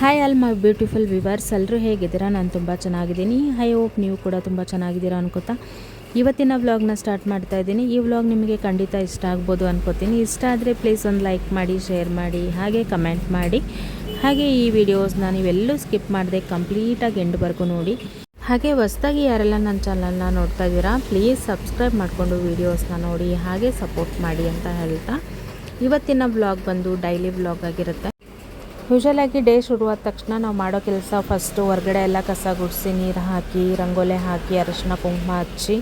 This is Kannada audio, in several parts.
Hi all my beautiful viewers ಎಲ್ಲರೂ ಹೇಗಿದ್ದೀರಾ? ನಾನು ತುಂಬ ಚೆನ್ನಾಗಿದ್ದೀನಿ. ಹೈ ಹೋಪ್ ನೀವು ಕೂಡ ತುಂಬ ಚೆನ್ನಾಗಿದ್ದೀರಾ ಅನ್ಕೋತಾ. ಇವತ್ತಿನ ವ್ಲಾಗ್ನ ಸ್ಟಾರ್ಟ್ ಮಾಡ್ತಾ ಇದ್ದೀನಿ. ಈ ವ್ಲಾಗ್ ನಿಮಗೆ ಖಂಡಿತ ಇಷ್ಟ ಆಗ್ಬೋದು ಅನ್ಕೋತೀನಿ. ಇಷ್ಟ ಆದರೆ ಪ್ಲೀಸ್ ಒಂದು ಲೈಕ್ ಮಾಡಿ ಶೇರ್ ಮಾಡಿ, ಹಾಗೆ ಕಮೆಂಟ್ ಮಾಡಿ. ಹಾಗೆ ಈ ವಿಡಿಯೋಸ್ನ ನೀವೆಲ್ಲೂ ಸ್ಕಿಪ್ ಮಾಡಿದೆ ಕಂಪ್ಲೀಟಾಗಿ ಎಂಡ್ವರೆಗೂ ನೋಡಿ. ಹಾಗೆ ಹೊಸ್ದಾಗಿ ಯಾರೆಲ್ಲ ನನ್ನ ಚಾನಲ್ನ ನೋಡ್ತಾ ಇದ್ದೀರಾ ಪ್ಲೀಸ್ ಸಬ್ಸ್ಕ್ರೈಬ್ ಮಾಡಿಕೊಂಡು ವೀಡಿಯೋಸ್ನ ನೋಡಿ, ಹಾಗೆ ಸಪೋರ್ಟ್ ಮಾಡಿ ಅಂತ ಹೇಳ್ತಾ. ಇವತ್ತಿನ ವ್ಲಾಗ್ ಬಂದು ಡೈಲಿ ವ್ಲಾಗ್ ಆಗಿರುತ್ತೆ. ಯೂಶಲಾಗಿ ಡೇ ಶುರುವಾದ ತಕ್ಷಣ ನಾವು ಮಾಡೋ ಕೆಲಸ ಫಸ್ಟು ಹೊರಗಡೆ ಎಲ್ಲ ಕಸ ಗುಡಿಸಿ ನೀರು ಹಾಕಿ, ರಂಗೋಲೆ ಹಾಕಿ, ಅರಶಿನ ಕುಂಕುಮ ಹಚ್ಚಿ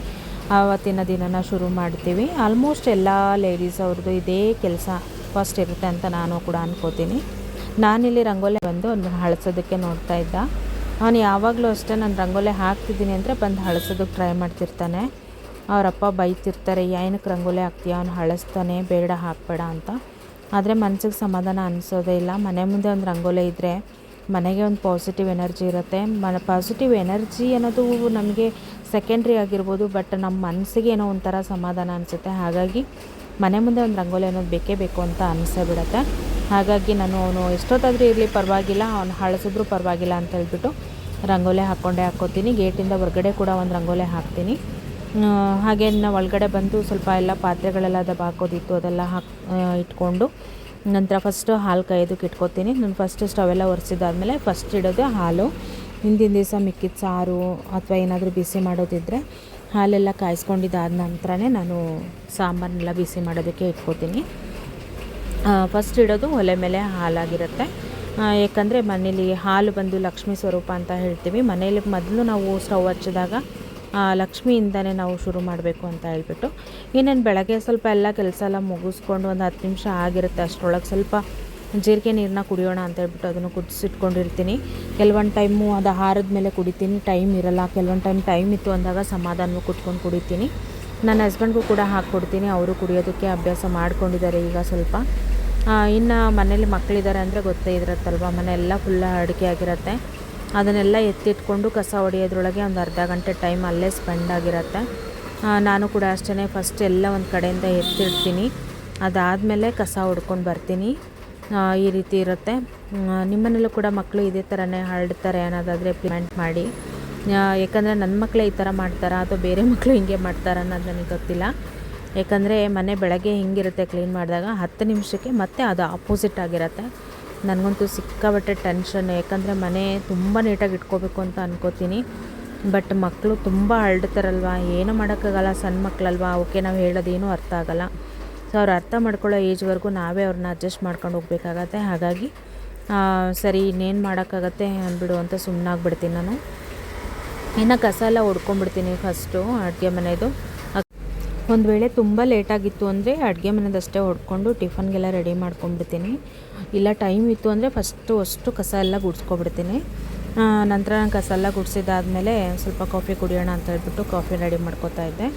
ಆವತ್ತಿನ ದಿನನ ಶುರು ಮಾಡ್ತೀವಿ. ಆಲ್ಮೋಸ್ಟ್ ಎಲ್ಲ ಲೇಡೀಸ್ ಅವ್ರದ್ದು ಇದೇ ಕೆಲಸ ಫಸ್ಟ್ ಇರುತ್ತೆ ಅಂತ ನಾನು ಕೂಡ ಅನ್ಕೋತೀನಿ. ನಾನಿಲ್ಲಿ ರಂಗೋಲೆ ಬಂದು ಹಳಸೋದಕ್ಕೆ ನೋಡ್ತಾ ಇದ್ದ. ಅವನು ಯಾವಾಗಲೂ ಅಷ್ಟೇ ನಾನು ರಂಗೋಲೆ ಹಾಕ್ತಿದ್ದೀನಿ ಅಂದರೆ ಬಂದು ಹಳಸೋದಕ್ಕೆ ಟ್ರೈ ಮಾಡ್ತಿರ್ತಾನೆ. ಅವರಪ್ಪ ಬೈತಿರ್ತಾರೆ ಏನಕ್ಕೆ ರಂಗೋಲೆ ಹಾಕ್ತೀಯ? ಅವ್ನು ಹಳಸ್ತಾನೆ, ಬೇಡ, ಹಾಕಬೇಡ ಅಂತ. ಆದರೆ ಮನಸ್ಸಿಗೆ ಸಮಾಧಾನ ಅನಿಸೋದೇ ಇಲ್ಲ. ಮನೆ ಮುಂದೆ ಒಂದು ರಂಗೋಲಿ ಇದ್ದರೆ ಮನೆಗೆ ಒಂದು ಪಾಸಿಟಿವ್ ಎನರ್ಜಿ ಇರುತ್ತೆ. ಮನ ಪಾಸಿಟಿವ್ ಎನರ್ಜಿ ಅನ್ನೋದು ನಮಗೆ ಸೆಕೆಂಡ್ರಿ ಆಗಿರ್ಬೋದು ಬಟ್ ನಮ್ಮ ಮನಸ್ಸಿಗೆ ಏನೋ ಒಂಥರ ಸಮಾಧಾನ ಅನಿಸುತ್ತೆ. ಹಾಗಾಗಿ ಮನೆ ಮುಂದೆ ಒಂದು ರಂಗೋಲಿ ಅನ್ನೋದು ಬೇಕೇ ಬೇಕು ಅಂತ ಅನಿಸೇ ಬಿಡುತ್ತೆ. ಹಾಗಾಗಿ ನಾನು ಅವನು ಎಷ್ಟೊತ್ತಾದರೂ ಇರಲಿ ಪರವಾಗಿಲ್ಲ, ಅವ್ನು ಹಳಸಿದ್ರು ಪರವಾಗಿಲ್ಲ ಅಂತ ಹೇಳ್ಬಿಟ್ಟು ರಂಗೋಲಿ ಹಾಕ್ಕೊಂಡೇ ಹಾಕ್ಕೋತೀನಿ ಗೇಟಿಂದ ಹೊರಗಡೆ ಕೂಡ ಒಂದು ರಂಗೋಲಿ ಹಾಕ್ತೀನಿ. ಹಾಗೆ ನಾವು ಒಳಗಡೆ ಬಂದು ಸ್ವಲ್ಪ ಎಲ್ಲ ಪಾತ್ರೆಗಳೆಲ್ಲ ದಬಾಕೋದಿತ್ತು ಅದೆಲ್ಲ ಹಾಕಿ ಇಟ್ಕೊಂಡು ನಂತರ ಫಸ್ಟು ಹಾಲು ಕಾಯೋದಕ್ಕೆ ಇಟ್ಕೊತೀನಿ ನಾನು ಫಸ್ಟ್ ಸ್ಟವೆಲ್ಲ ಒರೆಸಿದಾದ್ಮೇಲೆ ಫಸ್ಟ್ ಇಡೋದು ಹಾಲು. ಹಿಂದಿನ ದಿವಸ ಮಿಕ್ಕಿದ ಸಾರು ಅಥವಾ ಏನಾದರೂ ಬಿಸಿ ಮಾಡೋದಿದ್ದರೆ ಹಾಲೆಲ್ಲ ಕಾಯಿಸ್ಕೊಂಡಿದ್ದಾದ ನಂತರನೇ ನಾನು ಸಾಂಬಾರನ್ನೆಲ್ಲ ಬಿಸಿ ಮಾಡೋದಕ್ಕೆ ಇಟ್ಕೋತೀನಿ. ಫಸ್ಟ್ ಇಡೋದು ಒಲೆ ಮೇಲೆ ಹಾಲಾಗಿರುತ್ತೆ. ಯಾಕಂದರೆ ಮನೇಲಿ ಹಾಲು ಬಂದು ಲಕ್ಷ್ಮೀ ಸ್ವರೂಪ ಅಂತ ಹೇಳ್ತೀವಿ. ಮನೇಲಿ ಮೊದಲು ನಾವು ಸ್ಟವ್ ಹಚ್ಚಿದಾಗ ಲಕ್ಷ್ಮಿಯಿಂದನೇ ನಾವು ಶುರು ಮಾಡಬೇಕು ಅಂತ ಹೇಳ್ಬಿಟ್ಟು. ಇನ್ನೇನು ಬೆಳಗ್ಗೆ ಸ್ವಲ್ಪ ಎಲ್ಲ ಕೆಲಸ ಎಲ್ಲ ಮುಗಿಸ್ಕೊಂಡು ಒಂದು ಹತ್ತು ನಿಮಿಷ ಆಗಿರುತ್ತೆ ಅಷ್ಟರೊಳಗೆ ಸ್ವಲ್ಪ ಜೀರಿಗೆ ನೀರನ್ನ ಕುಡಿಯೋಣ ಅಂತ ಹೇಳ್ಬಿಟ್ಟು ಅದನ್ನು ಕುದಿಸಿಟ್ಕೊಂಡಿರ್ತೀನಿ. ಕೆಲವೊಂದು ಟೈಮು ಅದು ಹಾರದ ಮೇಲೆ ಕುಡಿತೀನಿ, ಟೈಮ್ ಇರಲ್ಲ. ಕೆಲವೊಂದು ಟೈಮ್ ಟೈಮ್ ಇತ್ತು ಅಂದಾಗ ಸಮಾಧಾನವೂ ಕುತ್ಕೊಂಡು ಕುಡಿತೀನಿ. ನನ್ನ ಹಸ್ಬೆಂಡ್ಗೂ ಕೂಡ ಹಾಕ್ಕೊಡ್ತೀನಿ, ಅವರು ಕುಡಿಯೋದಕ್ಕೆ ಅಭ್ಯಾಸ ಮಾಡ್ಕೊಂಡಿದ್ದಾರೆ ಈಗ ಸ್ವಲ್ಪ. ಇನ್ನು ಮನೇಲಿ ಮಕ್ಕಳಿದ್ದಾರೆ ಅಂದರೆ ಗೊತ್ತೇ ಇರತ್ತಲ್ವ ಮನೆ ಫುಲ್ಲ ಅಡುಗೆ ಆಗಿರುತ್ತೆ. ಅದನ್ನೆಲ್ಲ ಎತ್ತಿಟ್ಕೊಂಡು ಕಸ ಹೊಡೆಯೋದ್ರೊಳಗೆ ಒಂದು ಅರ್ಧ ಗಂಟೆ ಟೈಮ್ ಅಲ್ಲೇ ಸ್ಪೆಂಡ್ ಆಗಿರುತ್ತೆ. ನಾನು ಕೂಡ ಅಷ್ಟೇ ಫಸ್ಟ್ ಎಲ್ಲ ಒಂದು ಕಡೆಯಿಂದ ಎತ್ತಿಡ್ತೀನಿ. ಅದಾದಮೇಲೆ ಕಸ ಹೊಡ್ಕೊಂಡು ಬರ್ತೀನಿ. ಈ ರೀತಿ ಇರುತ್ತೆ. ನಿಮ್ಮನೆಯಲ್ಲೂ ಕೂಡ ಮಕ್ಕಳು ಇದೇ ಥರನೇ ಹರಡ್ತಾರೆ ಅನ್ನೋದಾದರೆ ಪ್ಲಿಮೆಂಟ್ ಮಾಡಿ. ಯಾಕಂದರೆ ನನ್ನ ಮಕ್ಕಳೇ ಈ ಥರ ಮಾಡ್ತಾರಾ ಅಥವಾ ಬೇರೆ ಮಕ್ಕಳು ಹಿಂಗೆ ಮಾಡ್ತಾರಾ ಅನ್ನೋದು ನನಗೆ ಗೊತ್ತಿಲ್ಲ. ಯಾಕಂದರೆ ಮನೆ ಬೆಳಗ್ಗೆ ಹಿಂಗಿರುತ್ತೆ ಕ್ಲೀನ್ ಮಾಡಿದಾಗ ಹತ್ತು ನಿಮಿಷಕ್ಕೆ ಮತ್ತೆ ಅದು ಆಪೋಸಿಟ್ ಆಗಿರುತ್ತೆ. ನನಗಂತೂ ಸಿಕ್ಕಾಬಟ್ಟೆ ಟೆನ್ಷನ್ ಯಾಕಂದರೆ ಮನೆ ತುಂಬ ನೀಟಾಗಿ ಇಟ್ಕೋಬೇಕು ಅಂತ ಅನ್ಕೋತೀನಿ. ಬಟ್ ಮಕ್ಕಳು ತುಂಬ ಅರಳ್ತಾರಲ್ವ ಏನು ಮಾಡೋಕ್ಕಾಗಲ್ಲ, ಸಣ್ಣ ಮಕ್ಕಳಲ್ವಾ ಅವಕ್ಕೆ ನಾವು ಹೇಳೋದೇನು ಅರ್ಥ ಆಗಲ್ಲ. ಸೊ ಅವ್ರು ಅರ್ಥ ಮಾಡ್ಕೊಳ್ಳೋ ಏಜ್ವರೆಗೂ ನಾವೇ ಅವ್ರನ್ನ ಅಡ್ಜಸ್ಟ್ ಮಾಡ್ಕೊಂಡು ಹೋಗ್ಬೇಕಾಗತ್ತೆ. ಹಾಗಾಗಿ ಸರಿ, ಇನ್ನೇನು ಮಾಡೋಕ್ಕಾಗತ್ತೆ ಅಂದ್ಬಿಡು ಅಂತ ಸುಮ್ಮನಾಗ್ಬಿಡ್ತೀನಿ ನಾನು. ಇನ್ನು ಕಸ ಎಲ್ಲ ಹೊಡ್ಕೊಂಡ್ಬಿಡ್ತೀನಿ ಫಸ್ಟು ಅಡುಗೆ ಮನೆಯದು ಒಂದು ವೇಳೆ ತುಂಬ ಲೇಟಾಗಿತ್ತು ಅಂದರೆ ಅಡುಗೆ ಮನೆದಷ್ಟೇ ಹೊಡ್ಕೊಂಡು ಟಿಫನ್ಗೆಲ್ಲ ರೆಡಿ ಮಾಡ್ಕೊಂಡ್ಬಿಡ್ತೀನಿ. ಇಲ್ಲ ಟೈಮ್ ಇತ್ತು ಅಂದರೆ ಫಸ್ಟು ಅಷ್ಟು ಕಸ ಎಲ್ಲ ಗುಡಿಸ್ಕೊಬಿಡ್ತೀನಿ. ನಂತರ ನಾನು ಕಸ ಎಲ್ಲ ಗುಡಿಸಿದಾದ್ಮೇಲೆ ಸ್ವಲ್ಪ ಕಾಫಿ ಕುಡಿಯೋಣ ಅಂತ ಹೇಳ್ಬಿಟ್ಟು ಕಾಫಿ ರೆಡಿ ಮಾಡ್ಕೋತಾ ಇದ್ದೆ.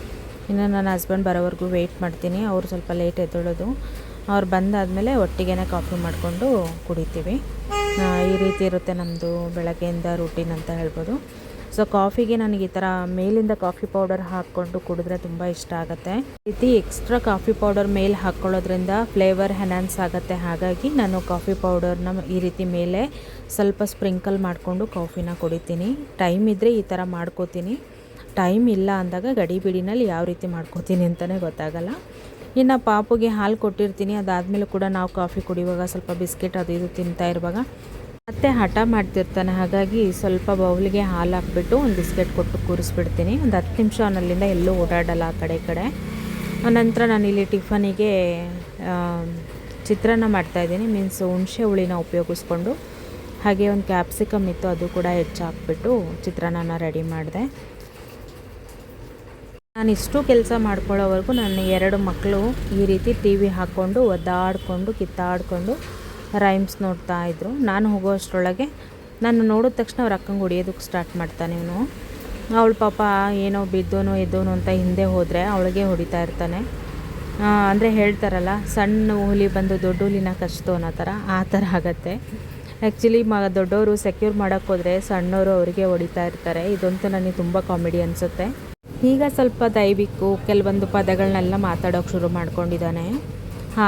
ಇನ್ನು ನನ್ನ ಹಸ್ಬೆಂಡ್ ಬರೋವರೆಗೂ ವೆಯ್ಟ್ ಮಾಡ್ತೀನಿ. ಅವರು ಸ್ವಲ್ಪ ಲೇಟ್ ಎದ್ದೇಳೋದು. ಅವ್ರು ಬಂದಾದಮೇಲೆ ಒಟ್ಟಿಗೆ ಕಾಫಿ ಮಾಡಿಕೊಂಡು ಕುಡಿತೀವಿ. ಈ ರೀತಿ ಇರುತ್ತೆ ನಮ್ಮದು ಬೆಳಗ್ಗೆಯಿಂದ ರೂಟೀನ್ ಅಂತ ಹೇಳ್ಬೋದು. ಸೊ ಕಾಫಿಗೆ ನನಗೆ ಈ ಥರ ಮೇಲಿಂದ ಕಾಫಿ ಪೌಡರ್ ಹಾಕ್ಕೊಂಡು ಕುಡಿದ್ರೆ ತುಂಬ ಇಷ್ಟ ಆಗುತ್ತೆ. ರೀತಿ ಎಕ್ಸ್ಟ್ರಾ ಕಾಫಿ ಪೌಡರ್ ಮೇಲೆ ಹಾಕ್ಕೊಳ್ಳೋದ್ರಿಂದ ಫ್ಲೇವರ್ ಹೆನಾನ್ಸ್ ಆಗುತ್ತೆ. ಹಾಗಾಗಿ ನಾನು ಕಾಫಿ ಪೌಡರ್ನ ಈ ರೀತಿ ಮೇಲೆ ಸ್ವಲ್ಪ ಸ್ಪ್ರಿಂಕಲ್ ಮಾಡಿಕೊಂಡು ಕಾಫಿನ ಕುಡಿತೀನಿ. ಟೈಮ್ ಇದ್ದರೆ ಈ ಥರ ಮಾಡ್ಕೋತೀನಿ. ಟೈಮ್ ಇಲ್ಲ ಅಂದಾಗ ಗಡಿ ಬಿಡಿನಲ್ಲಿ ಯಾವ ರೀತಿ ಮಾಡ್ಕೋತೀನಿ ಅಂತಲೇ ಗೊತ್ತಾಗಲ್ಲ. ಇನ್ನು ಪಾಪುಗೆ ಹಾಲು ಕೊಟ್ಟಿರ್ತೀನಿ. ಅದಾದಮೇಲೆ ಕೂಡ ನಾವು ಕಾಫಿ ಕುಡಿಯುವಾಗ ಸ್ವಲ್ಪ ಬಿಸ್ಕೆಟ್ ಅದು ಇದು ತಿಂತಾ ಇರುವಾಗ ಮತ್ತೆ ಹಠ ಮಾಡ್ತಿರ್ತಾನೆ. ಹಾಗಾಗಿ ಸ್ವಲ್ಪ ಬೌಲಿಗೆ ಹಾಲು ಹಾಕ್ಬಿಟ್ಟು ಒಂದು ಬಿಸ್ಕೆಟ್ ಕೊಟ್ಟು ಕೂರಿಸ್ಬಿಡ್ತೀನಿ. ಒಂದು ಹತ್ತು ನಿಮಿಷ ಅವನಲ್ಲಿಂದ ಎಲ್ಲೂ ಓಡಾಡಲ್ಲ ಆ ಕಡೆ ಈ ಕಡೆ ನಂತರ ಇಲ್ಲಿ ಟಿಫನಿಗೆ ಚಿತ್ರಾನ್ನ ಮಾಡ್ತಾಯಿದ್ದೀನಿ ಮೀನ್ಸ್ ಹುಣಸೆ ಹುಳಿನ ಉಪಯೋಗಿಸ್ಕೊಂಡು. ಹಾಗೆ ಒಂದು ಕ್ಯಾಪ್ಸಿಕಮ್ ಇತ್ತು, ಅದು ಕೂಡ ಹೆಚ್ಚಾಕ್ಬಿಟ್ಟು ಚಿತ್ರಾನ್ನ ರೆಡಿ ಮಾಡಿದೆ. ನಾನು ಇಷ್ಟು ಕೆಲಸ ಮಾಡ್ಕೊಳ್ಳೋವರೆಗೂ ನನ್ನ ಎರಡು ಮಕ್ಕಳು ಈ ರೀತಿ ಟಿ ವಿ ಹಾಕ್ಕೊಂಡು ಒದ್ದಾಡಿಕೊಂಡು ಕಿತ್ತಾಡಿಕೊಂಡು ರೈಮ್ಸ್ ನೋಡ್ತಾ ಇದ್ದರು ನಾನು ಹೋಗೋ ಅಷ್ಟರೊಳಗೆ ನಾನು ನೋಡಿದ ತಕ್ಷಣ ಅವ್ರ ಅಕ್ಕಂಗೆ ಹೊಡಿಯೋದಕ್ಕೆ ಸ್ಟಾರ್ಟ್ ಮಾಡ್ತಾನೆ ಇವನು. ಅವಳು ಪಾಪ ಏನೋ ಬಿದ್ದೋನು ಎದ್ದೋನು ಅಂತ ಹಿಂದೆ ಹೋದರೆ ಅವಳಿಗೆ ಹೊಡಿತಾ ಇರ್ತಾನೆ. ಅಂದರೆ ಹೇಳ್ತಾರಲ್ಲ, ಸಣ್ಣ ಹುಲಿ ಬಂದು ದೊಡ್ಡ ಹುಲಿನ ಕಚ್ತು ಅನ್ನೋ ಥರ ಆ ಥರ ಆಗತ್ತೆ. ಆ್ಯಕ್ಚುಲಿ ಮ, ದೊಡ್ಡವರು ಸೆಕ್ಯೂರ್ ಮಾಡೋಕ್ಕೋದ್ರೆ ಸಣ್ಣವರು ಅವರಿಗೆ ಹೊಡಿತಾ ಇರ್ತಾರೆ. ಇದಂತೂ ನನಗೆ ತುಂಬ ಕಾಮಿಡಿ ಅನಿಸುತ್ತೆ. ಈಗ ಸ್ವಲ್ಪ ದೈವಿಕ್ಕು, ಕೆಲವೊಂದು ಪದಗಳನ್ನೆಲ್ಲ ಮಾತಾಡೋಕೆ ಶುರು ಮಾಡ್ಕೊಂಡಿದ್ದಾನೆ.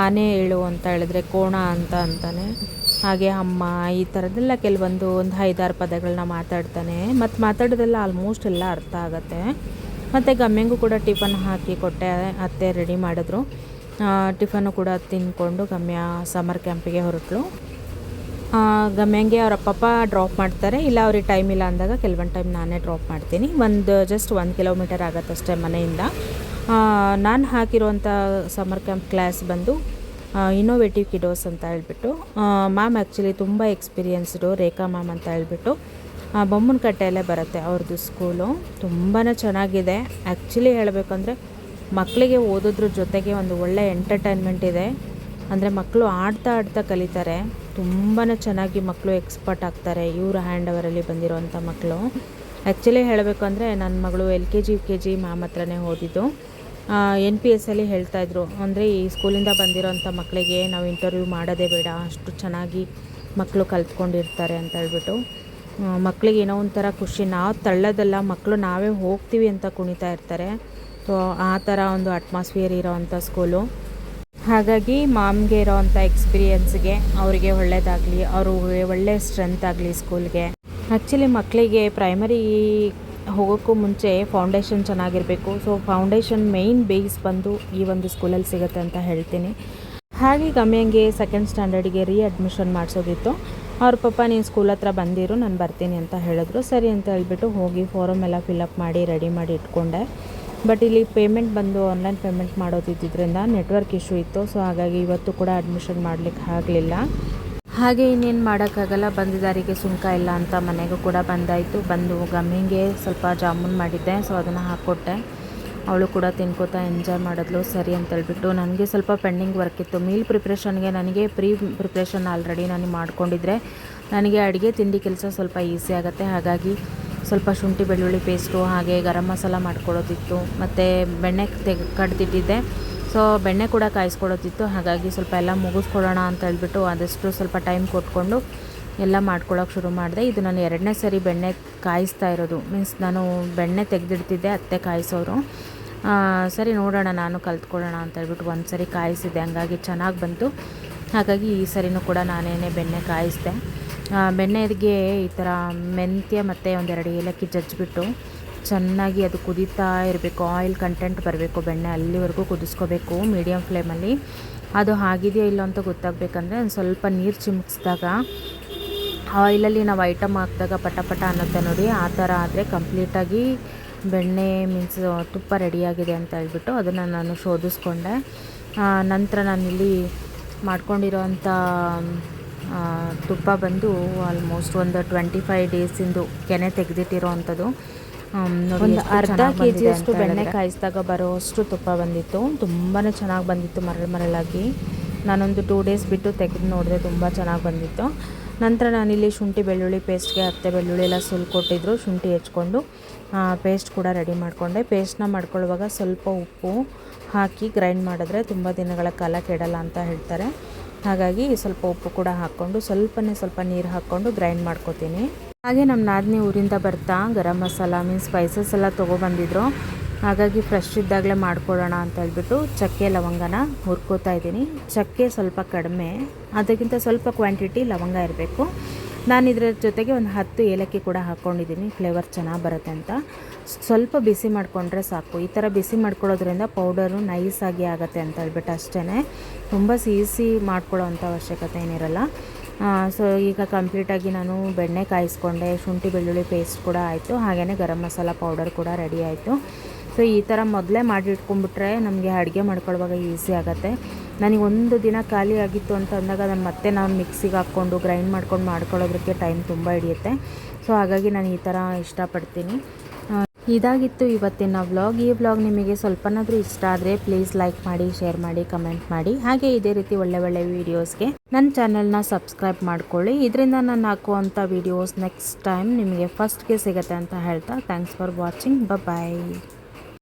ಆನೆ ಹೇಳು ಅಂತ ಹೇಳಿದ್ರೆ ಕೋಣ ಅಂತ ಅಂತಾನೆ. ಹಾಗೆ ಅಮ್ಮ ಈ ಥರದ್ದೆಲ್ಲ ಕೆಲವೊಂದು ಒಂದು ಐದಾರು ಪದಗಳನ್ನ ಮಾತಾಡ್ತಾನೆ. ಮತ್ತು ಮಾತಾಡೋದೆಲ್ಲ ಆಲ್ಮೋಸ್ಟ್ ಎಲ್ಲ ಅರ್ಥ ಆಗುತ್ತೆ. ಮತ್ತು ಗಮ್ಯಂಗೂ ಕೂಡ ಟಿಫನ್ ಹಾಕಿ ಕೊಟ್ಟೆ ಅತ್ತೆ ರೆಡಿ ಮಾಡಿದ್ರು. ಟಿಫನ್ನು ಕೂಡ ತಿಂದ್ಕೊಂಡು ಗಮ್ಯ ಸಮ್ಮರ್ ಕ್ಯಾಂಪಿಗೆ ಹೊರಟಳು ಗಮ್ಯಂಗೆ ಅವ್ರ ಅಪ್ಪಪ್ಪ ಡ್ರಾಪ್ ಮಾಡ್ತಾರೆ. ಇಲ್ಲ, ಅವ್ರಿಗೆ ಟೈಮ್ ಇಲ್ಲ ಅಂದಾಗ ಕೆಲವೊಂದು ಟೈಮ್ ನಾನೇ ಡ್ರಾಪ್ ಮಾಡ್ತೀನಿ. ಒಂದು ಜಸ್ಟ್ ಒಂದು ಕಿಲೋಮೀಟರ್ ಆಗತ್ತಷ್ಟೇ ಮನೆಯಿಂದ. ನಾನು ಹಾಕಿರುವಂಥ ಸಮ್ಮರ್ ಕ್ಯಾಂಪ್ ಕ್ಲಾಸ್ ಬಂದು ಇನ್ನೋವೇಟಿವ್ ಕಿಡೋಸ್ ಅಂತ ಹೇಳ್ಬಿಟ್ಟು ಮ್ಯಾಮ್ ಆ್ಯಕ್ಚುಲಿ ತುಂಬ ಎಕ್ಸ್ಪೀರಿಯನ್ಸ್ಡು ರೇಖಾ ಮ್ಯಾಮ್ ಅಂತ ಹೇಳ್ಬಿಟ್ಟು ಬೊಮ್ಮನಕಟ್ಟೆಯಲ್ಲೇ ಬರುತ್ತೆ ಅವ್ರದ್ದು ಸ್ಕೂಲು ತುಂಬಾ ಚೆನ್ನಾಗಿದೆ. ಆ್ಯಕ್ಚುಲಿ ಹೇಳಬೇಕಂದ್ರೆ ಮಕ್ಕಳಿಗೆ ಓದೋದ್ರ ಜೊತೆಗೆ ಒಂದು ಒಳ್ಳೆ ಎಂಟರ್ಟೈನ್ಮೆಂಟ್ ಇದೆ. ಅಂದರೆ ಮಕ್ಕಳು ಆಡ್ತಾ ಆಡ್ತಾ ಕಲಿತಾರೆ. ತುಂಬಾ ಚೆನ್ನಾಗಿ ಮಕ್ಕಳು ಎಕ್ಸ್ಪರ್ಟ್ ಆಗ್ತಾರೆ. ಇವರು ಹ್ಯಾಂಡ್ ಅವರಲ್ಲಿ ಬಂದಿರೋವಂಥ ಮಕ್ಕಳು ಆ್ಯಕ್ಚುಲಿ ಹೇಳಬೇಕು ಅಂದರೆ ನನ್ನ ಮಗಳು L K G U K G ma'am ಹತ್ರನೇ ಓದಿದ್ದು. ಎನ್ ಪಿ ಎಸ್ ಅಲ್ಲಿ ಹೇಳ್ತಾಯಿದ್ರು ಅಂದರೆ ಈ ಸ್ಕೂಲಿಂದ ಬಂದಿರೋಂಥ ಮಕ್ಕಳಿಗೆ ನಾವು ಇಂಟರ್ವ್ಯೂ ಮಾಡೋದೇ ಬೇಡ, ಅಷ್ಟು ಚೆನ್ನಾಗಿ ಮಕ್ಕಳು ಕಲ್ತ್ಕೊಂಡಿರ್ತಾರೆ ಅಂತ ಹೇಳ್ಬಿಟ್ಟು ಮಕ್ಕಳಿಗೆ ಏನೋ ಒಂಥರ ಖುಷಿ, ನಾವು ತಳ್ಳೋದಲ್ಲ ಮಕ್ಕಳು ನಾವೇ ಹೋಗ್ತೀವಿ ಅಂತ ಕುಣಿತಾ ಇರ್ತಾರೆ. ಸೊ ಆ ಥರ ಒಂದು ಅಟ್ಮಾಸ್ಫಿಯರ್ ಇರೋವಂಥ ಸ್ಕೂಲು ಹಾಗಾಗಿ ಮಾಮ್ಗೆ ಇರೋವಂಥ ಎಕ್ಸ್ಪೀರಿಯನ್ಸ್ಗೆ ಅವರಿಗೆ ಒಳ್ಳೆಯದಾಗಲಿ ಅವ್ರಿಗೆ ಒಳ್ಳೆ ಸ್ಟ್ರೆಂತ್ ಆಗಲಿ ಸ್ಕೂಲ್ಗೆ ಆ್ಯಕ್ಚುಲಿ ಮಕ್ಕಳಿಗೆ ಪ್ರೈಮರಿ ಹೋಗೋಕ್ಕೂ ಮುಂಚೆ ಫೌಂಡೇಶನ್ ಚೆನ್ನಾಗಿರಬೇಕು. ಸೊ ಫೌಂಡೇಶನ್ ಮೇಯ್ನ್ ಬೇಸ್ ಬಂದು ಈ ಒಂದು ಸ್ಕೂಲಲ್ಲಿ ಸಿಗುತ್ತೆ ಅಂತ ಹೇಳ್ತೀನಿ. ಹಾಗೆ ಗಮ್ಯಂಗೆ ಸೆಕೆಂಡ್ ಸ್ಟ್ಯಾಂಡರ್ಡ್ಗೆ ರೀ ಅಡ್ಮಿಷನ್ ಮಾಡಿಸೋದಿತ್ತು. ಅವ್ರ ಪಪ್ಪ ನೀನು ಸ್ಕೂಲ್ ಹತ್ರ ಬಂದಿರು, ನಾನು ಬರ್ತೀನಿ ಅಂತ ಹೇಳಿದ್ರು. ಸರಿ ಅಂತ ಹೇಳ್ಬಿಟ್ಟು ಹೋಗಿ ಫಾರಮ್ ಎಲ್ಲ ಫಿಲಪ್ ಮಾಡಿ ರೆಡಿ ಮಾಡಿ ಇಟ್ಕೊಂಡೆ. ಬಟ್ ಇಲ್ಲಿ ಪೇಮೆಂಟ್ ಬಂದು ಆನ್ಲೈನ್ ಪೇಮೆಂಟ್ ಮಾಡೋದಿದ್ದರಿಂದ ನೆಟ್ವರ್ಕ್ ಇಶ್ಯೂ ಇತ್ತು. ಸೊ ಹಾಗಾಗಿ ಇವತ್ತು ಕೂಡ ಅಡ್ಮಿಷನ್ ಮಾಡಲಿಕ್ಕೆ ಆಗಲಿಲ್ಲ. ಹಾಗೆ ಇನ್ನೇನು ಮಾಡೋಕ್ಕಾಗಲ್ಲ ಬಂದಿದ್ದಾರಿಗೆ ಸುಂಕ ಇಲ್ಲ ಅಂತ ಮನೆಗೂ ಕೂಡ ಬಂದಾಯಿತು. ಬಂದು ಗಮ್ಮಿಂಗೆ ಸ್ವಲ್ಪ ಜಾಮೂನ್ ಮಾಡಿದ್ದೆ ಸೊ ಅದನ್ನು ಹಾಕ್ಕೊಟ್ಟೆ ಅವಳು ಕೂಡ ತಿನ್ಕೋತಾ ಎಂಜಾಯ್ ಮಾಡಿದ್ಲು. ಸರಿ ಅಂತ ಹೇಳ್ಬಿಟ್ಟು ನನಗೆ ಸ್ವಲ್ಪ ಪೆಂಡಿಂಗ್ ವರ್ಕ್ ಇತ್ತು. ಮೀಲ್ ಪ್ರಿಪ್ರೇಷನ್ಗೆ ನನಗೆ ಪ್ರೀ ಪ್ರಿಪ್ರೇಷನ್ ಆಲ್ರೆಡಿ ನಾನು ಮಾಡ್ಕೊಂಡಿದ್ರೆ, ನನಗೆ ಅಡುಗೆ ತಿಂಡಿ ಕೆಲಸ ಸ್ವಲ್ಪ ಈಸಿ ಆಗುತ್ತೆ. ಹಾಗಾಗಿ ಸ್ವಲ್ಪ ಶುಂಠಿ, ಬೆಳ್ಳುಳ್ಳಿ ಪೇಸ್ಟು ಹಾಗೆ ಗರಂ ಮಸಾಲ ಮಾಡ್ಕೊಳ್ಳೋದಿತ್ತು ಮತ್ತು ಬೆಣ್ಣೆ ತೆಗೆ, ಕಡ್ದಿಟ್ಟಿದ್ದೆ. ಸೊ ಬೆಣ್ಣೆ ಕೂಡ ಕಾಯಿಸ್ಕೊಡೋತಿತ್ತು ಹಾಗಾಗಿ ಸ್ವಲ್ಪ ಎಲ್ಲ ಮುಗಿಸ್ಕೊಡೋಣ ಅಂತ ಹೇಳ್ಬಿಟ್ಟು ಆದಷ್ಟು ಸ್ವಲ್ಪ ಟೈಮ್ ಕೊಟ್ಕೊಂಡು ಎಲ್ಲ ಮಾಡ್ಕೊಳ್ಳೋಕೆ ಶುರು ಮಾಡಿದೆ. ಇದು ನಾನು ಎರಡನೇ ಸರಿ ಬೆಣ್ಣೆ ಕಾಯಿಸ್ತಾ ಇರೋದು. ಮೀನ್ಸ್ ನಾನು ಬೆಣ್ಣೆ ತೆಗೆದಿಡ್ತಿದ್ದೆ, ಅತ್ತೆ ಕಾಯಿಸೋರು. ಸರಿ ನೋಡೋಣ, ನಾನು ಕಲ್ತ್ಕೊಳ್ಳೋಣ ಅಂತ ಹೇಳ್ಬಿಟ್ಟು ಒಂದು ಸರಿ ಕಾಯಿಸಿದ್ದೆ. ಹಂಗಾಗಿ ಚೆನ್ನಾಗಿ ಬಂತು. ಹಾಗಾಗಿ ಈ ಸರಿನೂ ಕೂಡ ನಾನೇನೇ ಬೆಣ್ಣೆ ಕಾಯಿಸಿದೆ. ಬೆಣ್ಣೆಗೆ ಈ ಥರ ಮೆಂತ್ಯ ಮತ್ತು ಒಂದೆರಡು ಏಲಕ್ಕಿ ಜಜ್ಜಿಬಿಟ್ಟು ಚೆನ್ನಾಗಿ ಅದು ಕುದೀತಾ ಇರಬೇಕು ಆಯಿಲ್ ಕಂಟೆಂಟ್ ಬರಬೇಕು, ಬೆಣ್ಣೆ ಅಲ್ಲಿವರೆಗೂ ಕುದಿಸ್ಕೋಬೇಕು ಮೀಡಿಯಮ್ ಫ್ಲೇಮಲ್ಲಿ ಅದು ಆಗಿದೆಯೋ ಇಲ್ಲ ಅಂತ ಗೊತ್ತಾಗಬೇಕಂದ್ರೆ ಒಂದು ಸ್ವಲ್ಪ ನೀರು ಚಿಮುಕ್ಸ್ದಾಗ ಆಯಿಲಲ್ಲಿ ನಾವು ಐಟಮ್ ಹಾಕಿದಾಗ ಪಟ ಪಟ ಅನ್ನುತ್ತೆ ನೋಡಿ. ಆ ಥರ ಆದರೆ ಕಂಪ್ಲೀಟಾಗಿ ಬೆಣ್ಣೆ ಮೀನ್ಸ್ ತುಪ್ಪ ರೆಡಿಯಾಗಿದೆ ಅಂತ ಹೇಳ್ಬಿಟ್ಟು ಅದನ್ನು ನಾನು ಶೋಧಿಸ್ಕೊಂಡೆ. ನಂತರ ನಾನಿಲ್ಲಿ ಮಾಡ್ಕೊಂಡಿರೋಂಥ ತುಪ್ಪ ಬಂದು ಆಲ್ಮೋಸ್ಟ್ ಒಂದು ಟ್ವೆಂಟಿ ಫೈವ್ ಡೇಸಿಂದು ಕೆನೆ ತೆಗೆದಿಟ್ಟಿರೋ ಅಂಥದ್ದು ಒಂದು ಅರ್ಧ ಕೆ ಜಿಯಷ್ಟು ಬೆಣ್ಣೆ ಕಾಯಿಸಿದಾಗ ಬರೋ ಅಷ್ಟು ತುಪ್ಪ ಬಂದಿತ್ತು. ತುಂಬಾ ಚೆನ್ನಾಗಿ ಬಂದಿತ್ತು ಮರಳು ಮರಳಾಗಿ. ನಾನೊಂದು ಟೂ ಡೇಸ್ ಬಿಟ್ಟು ತೆಗೆದು ನೋಡಿದೆ ತುಂಬ ಚೆನ್ನಾಗಿ ಬಂದಿತ್ತು. ನಂತರ ನಾನಿಲ್ಲಿ ಶುಂಠಿ ಬೆಳ್ಳುಳ್ಳಿ ಪೇಸ್ಟ್ಗೆ ಹತ್ತೆ ಬೆಳ್ಳುಳ್ಳಿ ಎಲ್ಲ ಸುಲ್ಕೊಟ್ಟಿದ್ರು. ಶುಂಠಿ ಹೆಚ್ಕೊಂಡು ಪೇಸ್ಟ್ ಕೂಡ ರೆಡಿ ಮಾಡಿಕೊಂಡೆ. ಪೇಸ್ಟ್ನ ಮಾಡ್ಕೊಳ್ಳುವಾಗ ಸ್ವಲ್ಪ ಉಪ್ಪು ಹಾಕಿ ಗ್ರೈಂಡ್ ಮಾಡಿದ್ರೆ ತುಂಬ ದಿನಗಳ ಕಾಲ ಕೆಡಲ್ಲ ಅಂತ ಹೇಳ್ತಾರೆ. ಹಾಗಾಗಿ ಸ್ವಲ್ಪ ಉಪ್ಪು ಕೂಡ ಹಾಕ್ಕೊಂಡು ಸ್ವಲ್ಪನೇ ಸ್ವಲ್ಪ ನೀರು ಹಾಕ್ಕೊಂಡು ಗ್ರೈಂಡ್ ಮಾಡ್ಕೊತೀನಿ. ಹಾಗೆ ನಮ್ಮ ನಾದಿನಿ ಊರಿಂದ ಬರ್ತಾ ಗರಂ ಮಸಾಲ ಮೀನ್ಸ್ ಸ್ಪೈಸಸ್ ಎಲ್ಲ ತೊಗೊಬಂದಿದ್ರು. ಹಾಗಾಗಿ ಫ್ರೆಶ್ ಇದ್ದಾಗಲೇ ಮಾಡ್ಕೊಳ್ಳೋಣ ಅಂತ ಹೇಳ್ಬಿಟ್ಟು ಚಕ್ಕೆ, ಲವಂಗನ ಹುರ್ಕೋತಾ ಇದ್ದೀನಿ. ಚಕ್ಕೆ ಸ್ವಲ್ಪ ಕಡಿಮೆ, ಅದಕ್ಕಿಂತ ಸ್ವಲ್ಪ ಕ್ವಾಂಟಿಟಿ ಲವಂಗ ಇರಬೇಕು. ನಾನು ಇದರ ಜೊತೆಗೆ ಒಂದು ಹತ್ತು ಏಲಕ್ಕಿ ಕೂಡ ಹಾಕ್ಕೊಂಡಿದ್ದೀನಿ ಫ್ಲೇವರ್ ಚೆನ್ನಾಗಿ ಬರುತ್ತೆ ಅಂತ. ಸ್ವಲ್ಪ ಬಿಸಿ ಮಾಡಿಕೊಂಡ್ರೆ ಸಾಕು. ಈ ಥರ ಬಿಸಿ ಮಾಡ್ಕೊಳ್ಳೋದ್ರಿಂದ ಪೌಡರು ನೈಸಾಗಿ ಆಗುತ್ತೆ ಅಂತ ಹೇಳ್ಬಿಟ್ಟು ಅಷ್ಟೇ ತುಂಬ ಸಿಹಿಸಿ ಮಾಡ್ಕೊಳ್ಳೋ ಅಂಥ ಅವಶ್ಯಕತೆ ಏನಿರಲ್ಲ. ಸೊ ಈಗ ಕಂಪ್ಲೀಟಾಗಿ ನಾನು ಬೆಣ್ಣೆ ಕಾಯಿಸ್ಕೊಂಡೆ, ಶುಂಠಿ ಬೆಳ್ಳುಳ್ಳಿ ಪೇಸ್ಟ್ ಕೂಡ ಆಯಿತು ಹಾಗೆಯೇ ಗರಂ ಮಸಾಲ ಪೌಡರ್ ಕೂಡ ರೆಡಿ ಆಯಿತು. ಸೊ ಈ ಥರ ಮೊದಲೇ ಮಾಡಿ ಇಟ್ಕೊಂಡ್ಬಿಟ್ರೆ ನಮಗೆ ಅಡುಗೆ ಮಾಡ್ಕೊಳ್ಳುವಾಗ ಈಸಿ ಆಗುತ್ತೆ. ನನಗೆ ಒಂದು ದಿನ ಖಾಲಿ ಆಗಿತ್ತು ಅಂತ ಅಂದಾಗ ಅದನ್ನು ಮತ್ತೆ ನಾನು ಮಿಕ್ಸಿಗೆ ಹಾಕ್ಕೊಂಡು ಗ್ರೈಂಡ್ ಮಾಡ್ಕೊಂಡು ಮಾಡ್ಕೊಳ್ಳೋದಕ್ಕೆ ಟೈಮ್ ತುಂಬ ಹಿಡಿಯುತ್ತೆ. ಸೊ ಹಾಗಾಗಿ ನಾನು ಈ ಥರ ಇಷ್ಟಪಡ್ತೀನಿ. ಇದಾಗಿತ್ತು ಇವತ್ತಿನ ವ್ಲಾಗ್ ಈ ವ್ಲಾಗ್ ನಿಮಗೆ ಸ್ವಲ್ಪನಾದರೂ ಇಷ್ಟ ಆದರೆ ಪ್ಲೀಸ್ ಲೈಕ್ ಮಾಡಿ ಶೇರ್ ಮಾಡಿ ಕಮೆಂಟ್ ಮಾಡಿ. ಹಾಗೆ ಇದೇ ರೀತಿ ಒಳ್ಳೆ ಒಳ್ಳೆ ವೀಡಿಯೋಸ್ಗೆ ನನ್ನ ಚಾನಲ್ನ ಸಬ್ಸ್ಕ್ರೈಬ್ ಮಾಡ್ಕೊಳ್ಳಿ. ಇದರಿಂದ ನಾನು ಹಾಕುವಂಥ ವೀಡಿಯೋಸ್ ನೆಕ್ಸ್ಟ್ ಟೈಮ್ ನಿಮಗೆ ಫಸ್ಟ್ಗೆ ಸಿಗುತ್ತೆ ಅಂತ ಹೇಳ್ತಾ. Thanks for watching bye